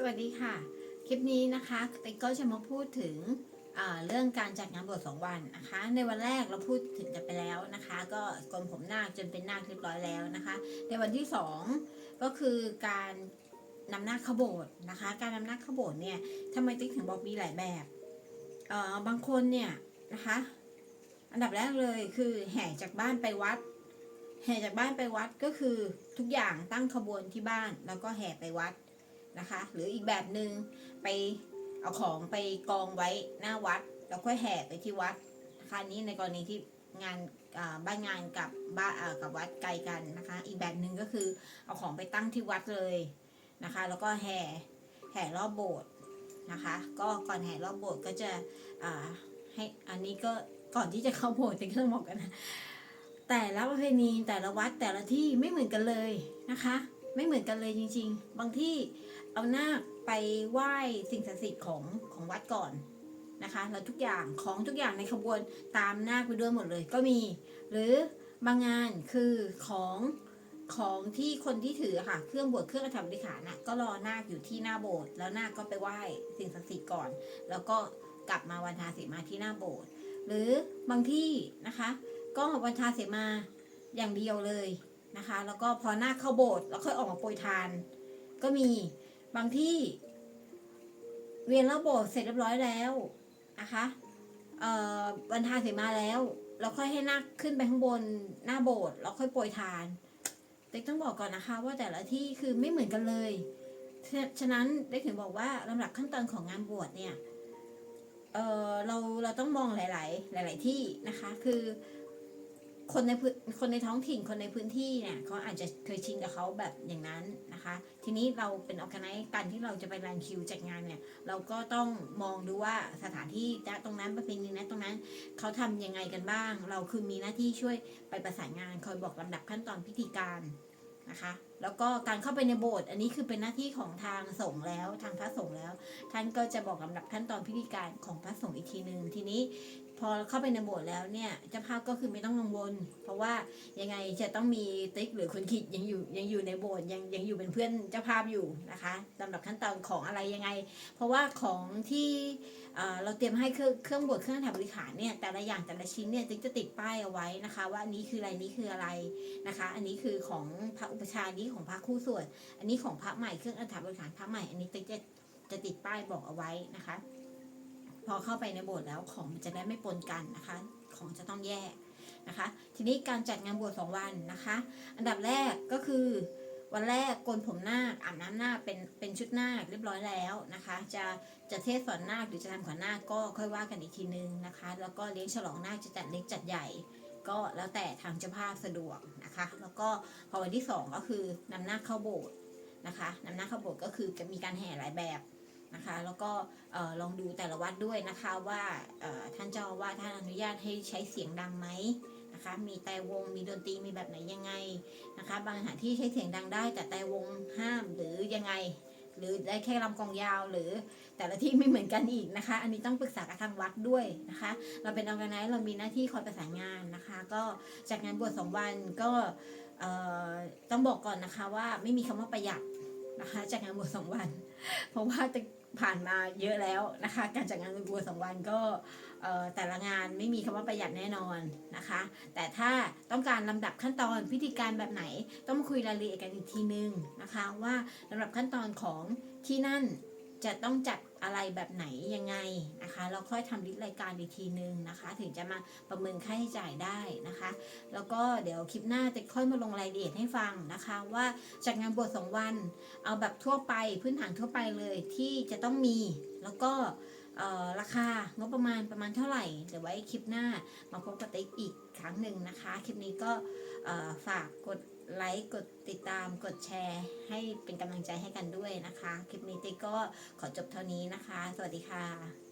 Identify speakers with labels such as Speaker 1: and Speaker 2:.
Speaker 1: สวัสดีค่ะ คลิปนี้นะคะติ๊กก็จะมาพูดถึงเรื่องการจัดงานบวชสองวันนะคะ ในวันแรกเราพูดถึงกันไปแล้วนะคะ ก็กรมผมนาคจนเป็นนาคเรียบร้อยแล้วนะคะ ในวันที่สองก็คือการนำนาคเข้าโบสถ์นะคะ การนำนาคเข้าโบสถ์เนี่ยทำไมติ๊กถึงบอกมีหลายแบบเอ่อบางคนเนี่ยนะคะ อันดับแรกเลยคือแห่จากบ้านไปวัด แห่จากบ้านไปวัดก็คือทุกอย่างตั้งขบวนที่บ้านแล้วก็แห่ไปวัด นะคะ หรืออีกแบบหนึ่งไปเอาของไปกองไว้หน้าวัด แล้วค่อยแห่ไปที่วัดนะคะอันนี้ในกรณีที่งานบ้านงานกับบ้านกับวัดไกลกันนะคะ อีกแบบหนึ่งก็คือเอาของไปตั้งที่วัดเลยนะคะ แล้วก็แห่แห่รอบโบสถ์นะคะ ก็ก่อนแห่รอบโบสถ์ก็จะให้อันนี้ก็ก่อนที่จะเข้าโบสถ์เป็นเรื่องบอกกันนะแต่ละประเพณีแต่ละวัดแต่ละที่ไม่เหมือนกันเลยนะคะ ไม่เหมือนกันเลยจริง ๆ บางที่เอานาคไปไหว้สิ่งศักดิ์สิทธิ์ของของวัดก่อนนะคะแล้วทุกอย่างของทุกอย่างในขบวนตามนาคไปด้วยหมดเลยก็มี หรือบางงานคือของของที่คนที่ถือค่ะ เครื่องบวชเครื่องกระทำบริขารน่ะก็รอนาคอยู่ที่หน้าโบสถ์แล้วนาคก็ไปไหว้สิ่งศักดิ์สิทธิ์ก่อน แล้วก็กลับมาวันทาสีมาที่หน้าโบสถ์หรือบางที่นะคะ ก็วันทาเสมาอย่างเดียวเลย นะคะ แล้วก็พอหน้าเข้าโบสถ์แล้วค่อยออกมาโปรยทาน ก็มีบางที่ เวียนรอบโบสถ์เสร็จเรียบร้อยแล้วนะคะเอ่อวันทาเสร็จมาแล้วเราค่อยให้นาคขึ้นไปข้างบนหน้าโบสถ์แล้วค่อยโปรยทานเด็กต้องบอกก่อนนะคะ ว่าแต่ละที่คือไม่เหมือนกันเลยฉะฉะนั้นเด็กถึงบอกว่าลำดับขั้นตอนของงานบวชเนี่ยเออเราเราต้องมองหลาย ๆ หลาย ๆ ที่นะคะ คือ คนในพื้นคนในท้องถิ่นคนในพื้นที่เนี่ยเขาอาจจะเคยชินกับเขาแบบอย่างนั้นนะคะ ทีนี้เราเป็นออกไนซ์การที่เราจะไปรันคิวจัดงานเนี่ย เราก็ต้องมองดูว่าสถานที่ณตรงนั้นประเพณีนะตรงนั้นเขาทำยังไงกันบ้าง เราคือมีหน้าที่ช่วยไปประสานงานคอยบอกลำดับขั้นตอนพิธีการนะคะแล้วก็การเข้าไปในโบสถ์อันนี้คือเป็นหน้าที่ของทางสงฆ์แล้วทางพระสงฆ์แล้ว ท่านก็จะบอกลำดับขั้นตอนพิธีการของพระสงฆ์อีกทีหนึ่งทีนี้ พอเข้าไปในโบสถ์แล้วเนี่ยเจ้าภาพก็คือไม่ต้องกังวล เพราะว่ายังไงจะต้องมีติ๊กหรือคนขิดยังอยู่ยังอยู่ในโบสถ์ยังยังอยู่เป็นเพื่อนเจ้าภาพอยู่นะคะลำดับขั้นตอนของอะไรยังไง เพราะว่าของที่เเราเตรียมให้เครื่องเครื่องบดเครื่องทำบริขารเนี่ยแต่ละอย่างแต่ละชิ้นเนี่ยติ๊กจะติดป้ายเอาไว้นะคะ ว่าอันนี้คืออะไรนี้คืออะไรนะคะ อันนี้คือของพระอุปชาย์อันนี้ของพระคู่ส่วน อันนี้ของพระใหม่เครื่องอัฐบริขารพระใหม่ อันนี้ติ๊กจะจะติดป้ายบอกเอาไว้นะคะ พอเข้าไปในโบสถ์แล้วของมันจะได้ไม่ปนกันนะคะ ของจะต้องแยกนะคะ ทีนี้การจัดงานบวชสองวันนะคะ อันดับแรกก็คือวันแรกโกนผมหน้าอาบน้ำนาเป็นเป็นชุดหน้าเรียบร้อยแล้วนะคะ จะจะเทศสอนหน้าหรือจะทำขวัญนาก็ค่อยว่ากันอีกทีนึงนะคะ แล้วก็เลี้ยงฉลองหน้าจะจัดเล็กจัดใหญ่ ก็แล้วแต่ทางเจ้าภาพสะดวกนะคะ แล้วก็พอวันที่สองก็คือนำนาคเข้าโบสถ์นะคะนำนาเข้าโบสถ์ก็คือจะมีการแห่หลายแบบนะคะ แล้วก็ลองดูแต่ละวัดด้วยนะคะว่าท่านเจ้าว่าท่านอนุญาตให้ใช้เสียงดังไหมนะคะมีแต่วงมีดนตรีมีแบบไหนยังไงนะคะ บางสถานที่ใช้เสียงดังได้แต่แต่วงห้ามหรือยังไง หรือได้แค่ลำกองยาวหรือแต่ละที่ไม่เหมือนกันอีกนะคะ อันนี้ต้องปรึกษากับทางวัดด้วยนะคะ เราเป็นออแกไนซ์เรามีหน้าที่คอยประสานงานนะคะ ก็จากงานบวชสองวันก็ต้องบอกก่อนนะคะว่าไม่มีคำว่าประหยัด นะคะจากงานบวชสองวัน เพราะว่าจะผ่านมาเยอะแล้วนะคะ การจัดงานบวชสองวันก็แต่ละงานไม่มีคำว่าประหยัดแน่นอนนะคะ แต่ถ้าต้องการลำดับขั้นตอนพิธีการแบบไหน ต้องมาคุยรายละเอียดกันอีกทีนึงนะคะ ว่าลำดับขั้นตอนของที่นั่นจะต้องจัด อะไรแบบไหนยังไงนะคะ เราค่อยทำลิสต์รายการอีกทีนึงนะคะ ถึงจะมาประเมินค่าใช้จ่ายได้นะคะ แล้วก็เดี๋ยวคลิปหน้าจะค่อยมาลงรายละเอียดให้ฟังนะคะ ว่าจากงานบวชสองวัน เอาแบบทั่วไปพื้นฐานทั่วไปเลยที่จะต้องมี แล้วก็ราคางบประมาณประมาณเท่าไหร่เดี๋ยวไว้คลิปหน้ามาพบกับติ๊กอีกครั้งหนึ่งนะคะ คลิปนี้ก็ฝากกด ไลค์กดติดตามกดแชร์ ให้เป็นกำลังใจให้กันด้วยนะคะ คลิปนี้ติ๊ก็ขอจบเท่านี้นะคะ สวัสดีค่ะ